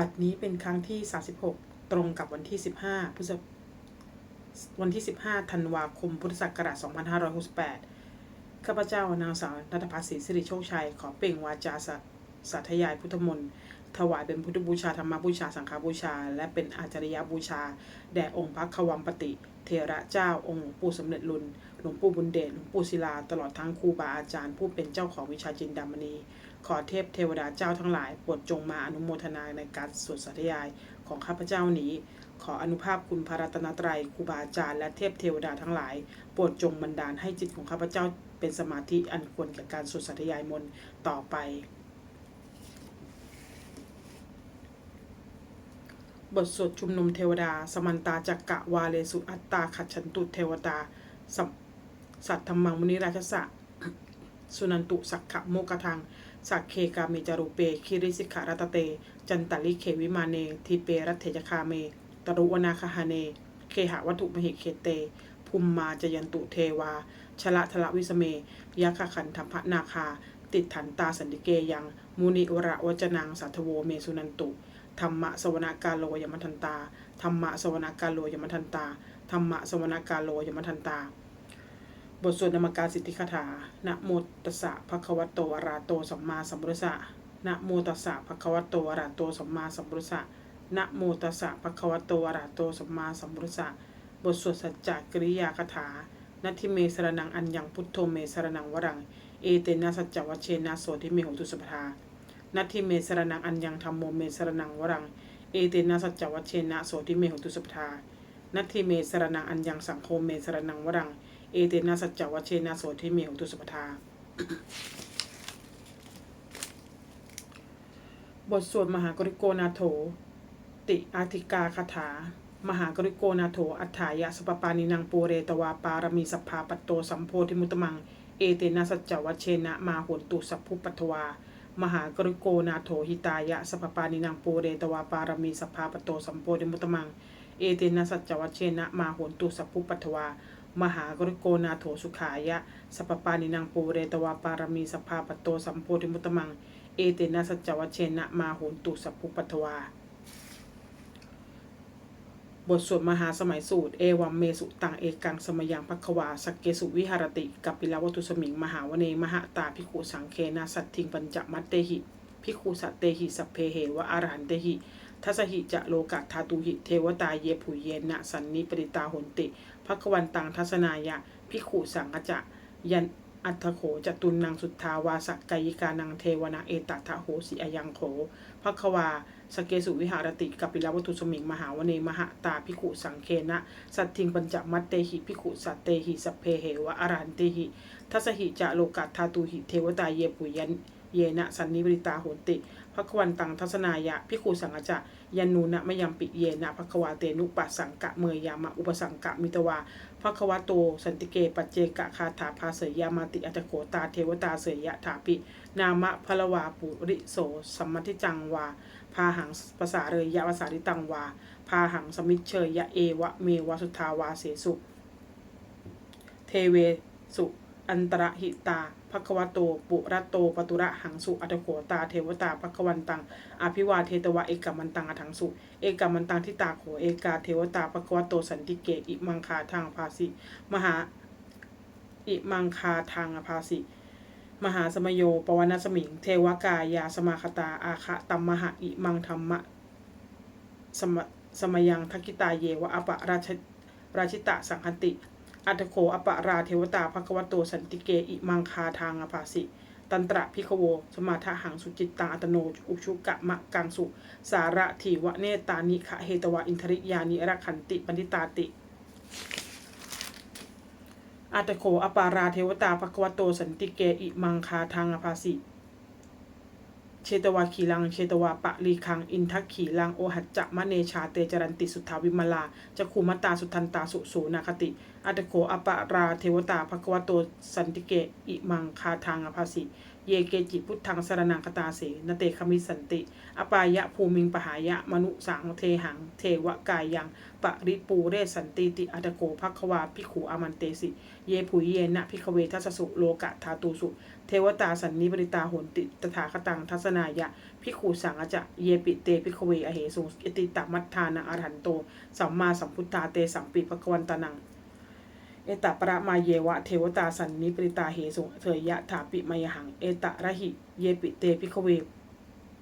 บัดนี้เป็นครั้งที่ 36 ตรงกับวันที่ 15พฤษวันที่ 15 ธันวาคม พุทธศักราช 2568 ข้าพเจ้านางสาวนัทพัฒน์ศรีสิริโชคชัย ขอเปล่งวาจาสะสาธยายพุทธมนต์ ถวายเป็นพุทธบูชา ธรรมบูชา สังฆบูชา และเป็นอาจาริยบูชา แด่องค์พระควัมปติ เทระเจ้า องค์หลวงปู่สำเร็จลุน หลวงปู่บุญเดช หลวงปู่ศิลา ตลอดทั้งครูบาอาจารย์ ผู้เป็นเจ้าของวิชาจินดามณี ขอเทพเทวดาเจ้าทั้งหลายโปรดจงมาอนุโมทนาในการสวดสาธยายของข้าพเจ้านี้ ขออนุภาพคุณพระรัตนตรัยครูบาอาจารย์และเทพเทวดาทั้งหลายโปรดจงบันดาลให้จิตของข้าพเจ้าเป็นสมาธิอันควรแก่การสวดสาธยายมนต์ต่อไป บทสวดชุมนุมเทวดา สมันตาจักกะวาเลสุอัตตาขัดฉันตุเทวตาสัตธรรมังมุนิราชสะสุนันตุสักขะโมกทัง สักเคกาเมจารุเป คิริสิกขารัตเต จันตลิเขวิมาเนทีเปรัตเถจคาเม ตรุวนาคหาเน เคหะวัตถุมหิเคเต ภูมิมาจยันตุเทวา ชละทละวิสเมยะคขันธพะนาคา ติดถันตาสันติเกยัง มุนิวระวจนังสัทโวเมสุนันตุ ธรรมะสวนากาโลยมทันตา ธรรมะสวนากาโลยมทันตา ธรรมะสวนากาโลยมทันตา บทสวดนามการสิทธิคาถา นะโมตัสสะภะคะวะโตอะระหะโตสัมมาสัมพุทธะนะโมตัสสะภะคะวะโตอะระหะโตสัมมาสัมพุทธะนะโมตัสสะภะคะวะโตอะระหะโตสัมมาสัมพุทธะบทสวดสัจจกริยาคาถานัตถิเมสรนังอัญญังพุทโธเมสรนังวรัง เอเตนะสัจจวัชเชนะโสทิเมโหตุสุปทานัตถิเมสรนังอัญญังธรรมโมเมสรนังวรัง เอเตนะสัจจวัชเชนะโสทิเมโหตุสุปทานัตถิเมสรนังอัญญังสังโฆเมสรนังวรังเเอเตนะสัจจวัชเชนะโสทิเมโหตุสุปทา บทสวดมหากริโกนาโถ ติอาธิกาคาถา มหากริโกนาโถ อัฏฐายะสปปานินังปูเรตวาปารมีสัพพาปัตโตสัมโพธิมุตมัง เอเตนะสัจจวัชเชนะมาโหนตุสัพพุปัทวามหากริโกนาโถหิตายะสปปานินังปูเรตวาปารมีสัพพาปัตโตสัมโพธิมุตมัง เอเตนะสัจจวัชเชนะมาโหนตุสัพพุปัทวา มหากริโกนาโถสุขายะสัพปานินังปูเรตวาปารมีสัพพาปัตโตสัมโพธิมุตมัง เอเตนะสัจวเชนะมาโหนตุสัพพุปัทวา บทสวดมหาสมัยสูตร เอวัมเมสุตังเอกังสมยังพักวาสักเกสุวิหารติกับปิลาวัตุสมิง มหาวเนมหาตาพิคุสังเคนะสัตทิงปัญจมัตเตหิพิคุสัตเตหิสัพเพเหวะอารหันเตหิทัสหิจะโลกะทาตุหิเทวตาเยผุเยนะสันนิปริตาหนติ พักวันตังทัศนายะพิคุสังอจะยันอัตถโขจตุนนางสุทธาวาสกายิกานังเทวนาเอตทะโหสิอยังโขพักวาสเกสุวิหารติกัปปิลวัตุสมิงมหาวเนมหาตาพิขุสังเคนะ สัตทิงปัญจมัตเตหิพิขุสัตเตหิสเพเหวะอารันเตหิทัสหิจะโลกัตทาตุหิเทวตาเยปุยันเยนะสันนิบริตาโหติภควันตังทัศนายะพิขุสังอาจะยันูนะมยังปิเยนะภควาเตนุปัสสังกะเมยยามะอุปสังกะมิตวาภควโตสันติเกปัจเจกะคาถาภาเสยยามาติอัตโกตาเทวตาเสยยะถาปินามะพลวาปุริโสสัมมทิจังวาพาหังภาษาเรยยะภาษาริตังวาพาหังสมิชเชยยะเอวะเมวะสุทาวาเสสุ เทเวสุ อันตรหิตาภควโต ปุระโตปตุระหังสุอัตโขตาเทวตาภควันตังอภิวาเทตวะเอกมันตังอถังสุ เอกมันตังทิตาโขเอกาเทวตาภควโตสันติเกอิมังคาทางภาสิมหาอิมังคาทางอภาสิมหาสมโยปวนสมิง เทวกายาสมาคตาอาคะตัมมหะอิมังธรรมะสมสมยังทักิตาเยวะอปะราชราชิตะสังคติ อัตโขอปะราเทวตาภควโตสันติเกอิมังคาทางอภาสิตันตระพิคโว สมาทะหังสุจิตตังอัตโนอุชุกะมะกังสุ สาระถีวะเนตานิคะเฮตวะอินทริยานิรักขันติปันติตาติอัตโขอปาราเทวตาภควโตสันติเกอิมังคาทางอภาสิ ชตวาขีลัง เชตวาปะลีคัง อินทักขีลัง โอหัจจะมะเนชาเตจรันติสุทธาวิมลาจะคูมตาสุทันตาสุสูนาคติ อัตโขอปะราเทวตาภควโตสันติเกอิมังคาทางอภาสิ เยเกจิพุทธังสรนังคตาเสนเตคมิสันติ อปายะภูมิงปหายะมนุสังเทหัง เทวกายยังปริปูเรสันติติอัตโกภควาพิขูอามันเตสิ เยผุยเยนะพิขเวทัสสุโลกะทาตูสุ เทวตาสันนิบริตาหนติตถาคตังทัศนายะพิขูสังอจะเยปิเตพิขเวอเหสุอิติตามัทธานังอรหันโตสัมมาสัมพุทธาเตสัมปิภควันตานัง เอตะประมาเยวะเทวตาสันนิปริตาเหสุเถยยะถาปิมยหัง เอตะระหิ เยปิเตพิขเว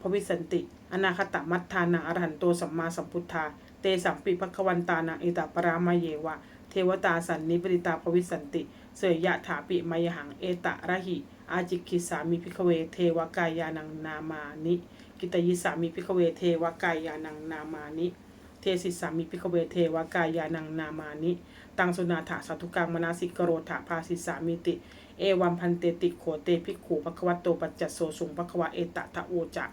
พวิสันติ อนาคตมัทธานังอรหันโตสัมมาสัมพุทธา เตสัมปิภควันตานังเอตะปรามาเยวะ เทวตาสันนิปริตาภวิสันติเสยยะถาปิมยหัง เอตะระหิ อาจิกิสามิพิขเว เทวกายานังนามานิ กิตยิสามิพิขเว เทวกายานังนามานิ เทสิสามิพิขเวเทวกายานังนามานิ ตังสุนาถาสัตุกังมนาสิกโรถาภาสิสามิติ เอวัมพันเตติโขเตภิกขูภควตโตปัจจโสสุงภควะเอตตะโอจะ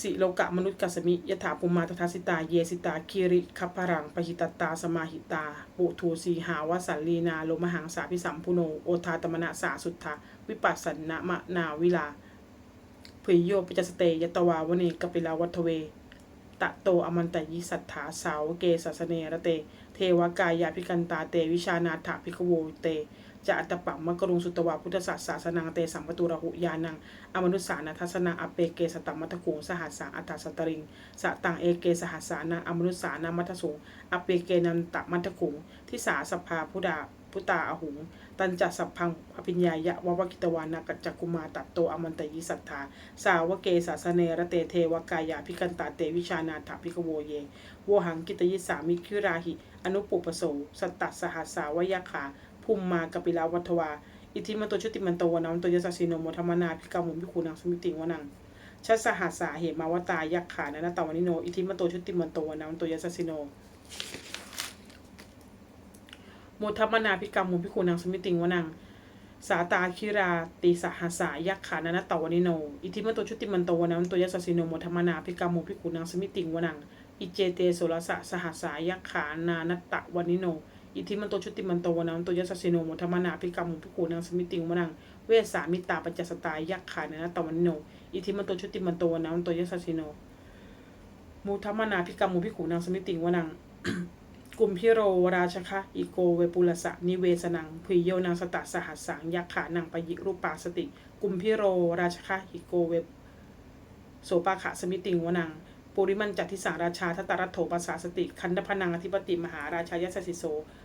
สิโลกะมนุษย์กัสมิยถาปุมาตทัสิตาเยสิตาคิริคัพรังปหิตตาสมาหิตา ปุทูสีหาวสัลลีนาโลมหังสาพิสัมพุโนโอทาตมนะสาสุทธาวิปัสสนะมะนาวิลาพยโยปิจสเตยตวาวเนกปิลาวัทเว ตะโตอมันตยิสัทธาสาวเกสัสเนระเต เทวกายาพิกันตาเตวิชานาถาภิกโวเตจะอัตตปัมมกรุงสุตวาพุทธศาสสนังเตสัมปตุระหุยานัง อมนุสานาทัสนาอเปเกสตัมมัทกุงสหัสสาอัตตสตริงสะตังเอเกสหัสสานาอมนุสานามัทสุงอเปเกนันตมัทกุงทิสาสภาพุดา พุตาอหุง ตันจัสัพพังอภิญญายะววกิตวานากัจจกุมาตัตโตอมันตยิสัทธา สาวเกสาสเนระเตเทวกายาพิกันตาเตวิชานาถาพิกโวเย โวหังกิตยิสามิคิราหิ อนุปุปโสสตตสหัสสาวยาขาภูมิมากปิลาวัทวา อิทิมันโตชุติมันโตวนัมโตยสัสสิโนโมธรรมนาพิกามุมพิคูนังสมิติงวนังชัสสหัสสาเหมาวตายักขานะนะตวนิโน อิทิมันโตชุติมันโตวนัมโตยสัสสิโน มทัมนาพิกรรมมุมพิคูนังสมิติงวนัง สาตาคิราติสหัสายักขานะนะตวนิโน อิทิมันโตชุติมันโตวนัมโตยสัสสิโนโมทัมนาพิกรรมมุมพิคูนังสมิติงวนัง อิเจเตโสรสะสหัสายักขานานตะวนิโน อิทิมันโตชุติมันโตวนัมโตยสัสสิโนโมทัมนาพิกรรมมุมพิคูนังสมิติงวนัง เวสามิตาปัจจสตายักขานะนะตวนิโน อิทิมันโตชุติมันโตวนัมโตยสัสสิโนมูทัมนาพิกรรมมุมพิคูนังสมิติงวนัง กุมพิโรราชคะอิโกเวปุลสะนิเวสนังพุยโยนังสตะสหัสสังยักขานังปยิรูปปาสติ กุมพิโรราชคะอิโกเวโสปาขะสมิติงวนังปุริมันจัตทิสาราชาทัตตรัตโถปัสสาสติ คันธพนังอธิปติมหาราชายสสิโส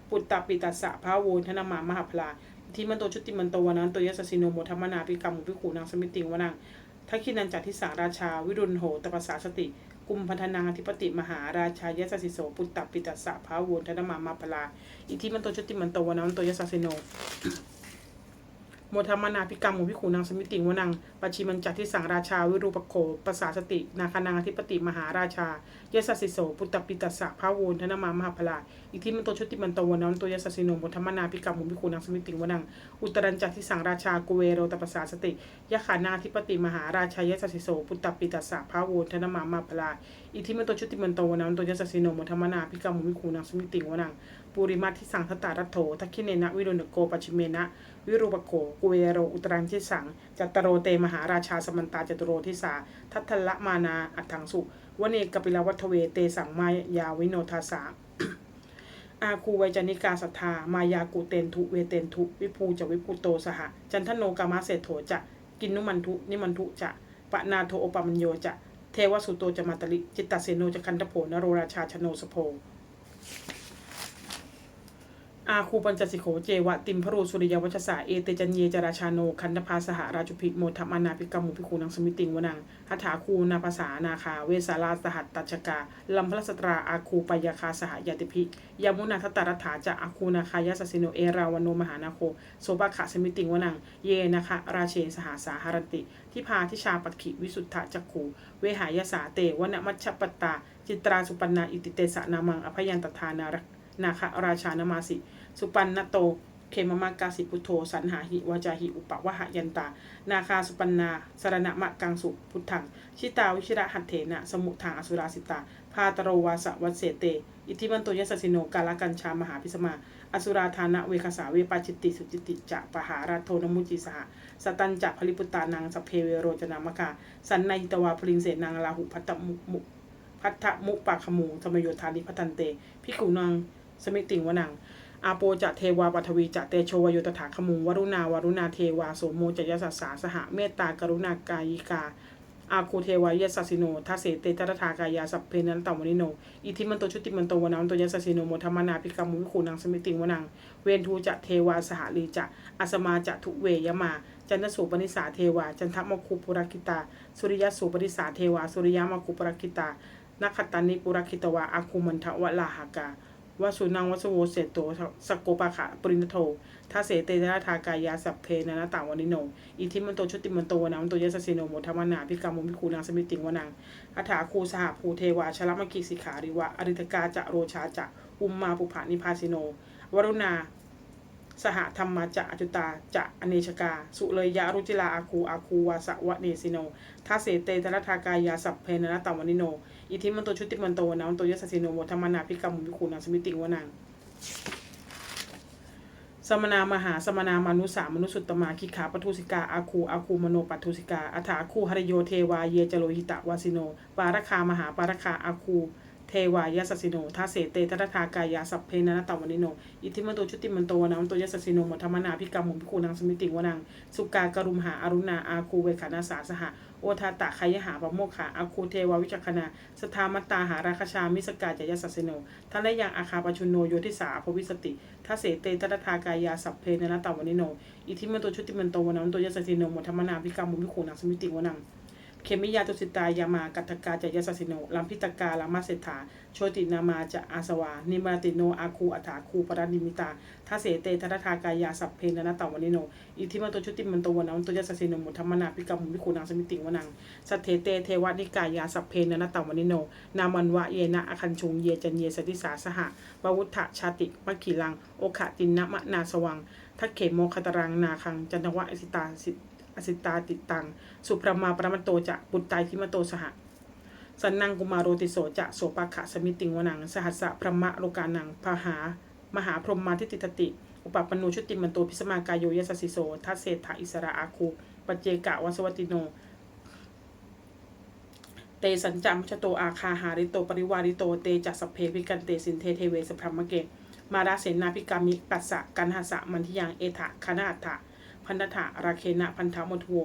ปุตตปิตัสสะพระโวทนามามหาพลาทิมันโตชุติมันโตวนันโตยสสิโนโมทัมมนาปิกรรมมุปิขูนางสมิติงวนังทักขินันจัตทิสาราชา วิรุณโหตปัสสาสติ กุมพันธนาธิปติมหาราชายสสิโสปุตตปิตัสสะพระโวทนามามหาพลาอิทิมันโตชติมันโตวนันโตยสสิโน โมทัมมนาพิกรรมหมูพิขูนางสมิติงวนังปัจฉิมันจัตทิสังราชาวิรูปโคปสาสติ นาคานังอธิปติมหาราชายสสสิโสปุตตปิตัสสะพระวนธนมามหาพลาอิทิมันโตชุติมันโตวนันโตยสสสิโนโมทัมมนาพิกรรมหมูพิขูนางสมิติงวนัง อุตรัญจัตทิสังราชากุเวโรตปสาสติยะขานาธิปติมหาราชายสสสิโสปุตตปิตัสสะพระวนธนมามหาพลาอิทิมันโตชุติมันโตวนันโตยสสสิโนโมทัมมนาพิกรรมหมูพิขูนางสมิติงวนังปุริมาทิสังคตารัตโถทักขิเนนะวิรุณโกปัจฉิเมนะ วิรูปโกกุเวโรอุตรังทิสังจัตตโรเตมหาราชาสมันตาจตุโรทิสา ทัตทละมานาอัตถังสุวเนกปิลวัตเวเตสังมายาวิโนทาสาอาคูไวจานิกาสัทธามายากุเตนทุเวเตนทุวิภูจะวิภูโตสหะจันทโนกามาเศรษโถจะกินนุมันทุนิมันทุจะปะนาโทโอปมัญโยจะเทวสุโตจะมาตลิจิตตเสโนจะคันตโพนโรราชาชโนสโพ อาคูปัญจสิโขเจวะติมพรูสุริยวัชสาเอเตจันเยจราชาโนคันธภาสหราชุพิโมทัมมานาภิกรมุพิคูนังสมิติงวนังหัตถาคูนาภาษานาคาเวสาลาสหัตตัชกาลัมพลสตราอาคูปยาคาสหยาติพิยามุนาทตารถาจะอาคูนาคายาสสิโนเอราวโนมหานาโคโสบขะสมิติงวนังเยนะคะราเชสหาสาหารติทิพาทิชาปัตขิวิสุทธะจักขูเวหายาสาเตวนมัชปตตาจิตราสุปันนาอิติเตสะนามังอภยันตทานารัก นาคราชานมาสิ สุปันนโตเขมมากาสิพุทโธสันหาหิวาจาหิอุปวะหยันตา นาคาสุปันนาสรณะมะกังสุพุทธัง ชิตาวิชิระหัตเถนะสมุทางอสุราสิตา พาตโรวาสวัสเสเต อิทิมันโตยสสสิโนกาลกัญชามหาพิสมา อสุราธานะเวคสาเวปาจิตติสุจิติจะปหาราโทนมุจิสหสตันจะพลิปุตตานังสเพเวโรจนามกาสันนหิตวาพลิงเสนังลาหุพัตตมุมุพัทธมุปาขมูธรรมโยธานิพัตันเตพิกุนัง สมิติงวนัง อาโปจะเทวาปัทวีจะเตโชวโยตถาขมุงวรุณาวรุณาเทวาโสโมจยสัสสาสหเมตตากรุณากายิกาอาคูเทวายสัสสิโนทัสเสเตตระทากายาสัพเพนันตมนิโน อิทิมันโตชุติมันโตวนันโตยสัสสิโนโมธรรมนาภิกรรมุวิคูนังสมิติงวนัง เวนทูจะเทวาสหลีจะอัสมาจะทุเวยมา จันทสุปนิสาเทวา จันทมคุปุรกิตา สุริยสุปนิสาเทวา สุริยมคุปุรกิตานักขตันนิปุรคิตวาอาคุมันทวะลาหากา วสุนังวสโวเสตโตสกโกปะขะปรินโททัสเสเตนะทากายาสัพเพนะนะตาวนิโน อิทิมันโตชุติมันโตวนังโตยสสสิโนโมธรรมนาพิกรรมุมิคูนางสมิติงวนังอัฐาคูสหภูเทวาชลมกิสิขาริวะอริตกาจะโรชาจะอุมมาปุภานิพาสิโน วรุณา สหธรรมาจะอจุตาจะอเนชกา สุเลยยะรุจิลาอาคูอาคูวาสวะเนสิโนทัสเสเตตระทากายาสัพเพนะนะตาวนิโน อิทธิมันโตชุติมันโตวนังโตยสสสิโนโมธรรมนาพิกรรมุมิคูนางสมิติวนังสมนามหาสมนามานุสามนุสุตตมาคิขาปทุสิกาอาคูอาคูมโนปัทุสิกาอัฐาคูหรโยเทวาเยจโลหิตะวาสิโน ปารคามหาปารคาอาคูเทวายสสสิโนทาเสเตตรทากายาสัพเพนะนตวนิโน อิทิมันโตชุติมันโตวนังโตยสสสิโนมัทมนาพิกรรมมุพิคูนังสมิติวนังสุกากรุมหาอรุณาอาคูเวขานาสาสหะ ทาตะขยหาปะโมกขาอาคูเทวาวิจักขณาสทามตาหาราคชามิสกาจยสัสสิโนทัลยังอาคาปชุนโนโยทิสาภวิสติทัเสเตตระทากายาสัพเพนะนะตวนิโน อิทิมันโตชุติมันโตวนังโตยสสสิโนมธรรมนาพิกรรมมุพิขูนังสมิติวนัง เคมิยาตุสิตายามากัตกาจยสสิโนลัมพิตกาลามาเศรษฐาโชตินามาจะอาสวา นิมาติโนอาคูอัฐาคูปรานิมิตาทัเสเตทัตทากายาสัพเพนนตาวนิโน อิทิมันตชุติมันตวนังโตยสสิโนมุธรรมนาพิกรรมุพิคูนังสมิติวนังสัทเทเตเทวนิกายาสัพเพนนตาวนิโน นามันวะเยนะอคันชุงเยจันเยสติสาสหะววุฒะชาติมัคคิลัง โอขะตินนะมะนาสวังทักเขมโมคตรังนาคังจันทวะอิสิตาสิ อสิตาติตัง สุพรมาปรมโตจะปุตตายทิมโตสหะสันนังกุมารโรติโสจะโสปะขะสมิติงวนัง สหัสสะพระมะโลกานังพาหามหาพรหมมาทิติตติ อุปปปนโนชุติมันโตพิสมากายโยยสสสิโสทัสเศถาอิสระอาคูปัจเจกะวสวัติโน เตสัญจามชโตอาคาหาริโตปริวาริโตเตจัสสพเพพิกันเตสินเทเทเวสพรมเกมาราเสนาพิกามิปัสสะกันหาสะมันทิยังเอถะคณาถะ พันธะราเคนะพันธะมทโว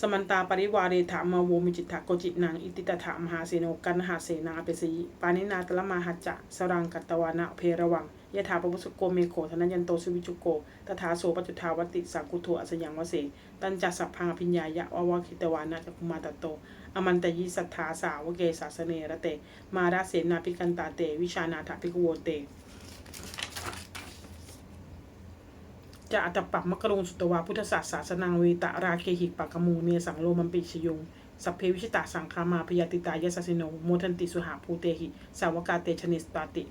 สมันตาปริวาเรถามาโวมิจิตถะโกจินังอิติตถามหาเสโนกันหาเสนาเปสีปานินาตละมาหัจจะสรังกัตวานะเพระวังยะถาปปุสโกเมโขธนัญันโตสุวิจุโกตถาโสปจุทาวติสังกุโทอัสยังวเสตัญจัสัพพังอภิญญายะวาวาคิตวานะจักุมาตโต อมันตยิสัทธาสาวเกสาสเนระเต มาราเสนาพิกันตาเต วิชานาถพิกโวเต จะอัตปับมกรุงสุตวาพุทธศาสสาสนังเวตาราเคหิปักกมูเนสังโลมันปิชยงสัพเพวิชิตาสังคามาพยาติตายสสสิโนโมทันติสุหาภูเตหิ สาวกาเตชนิสตาติ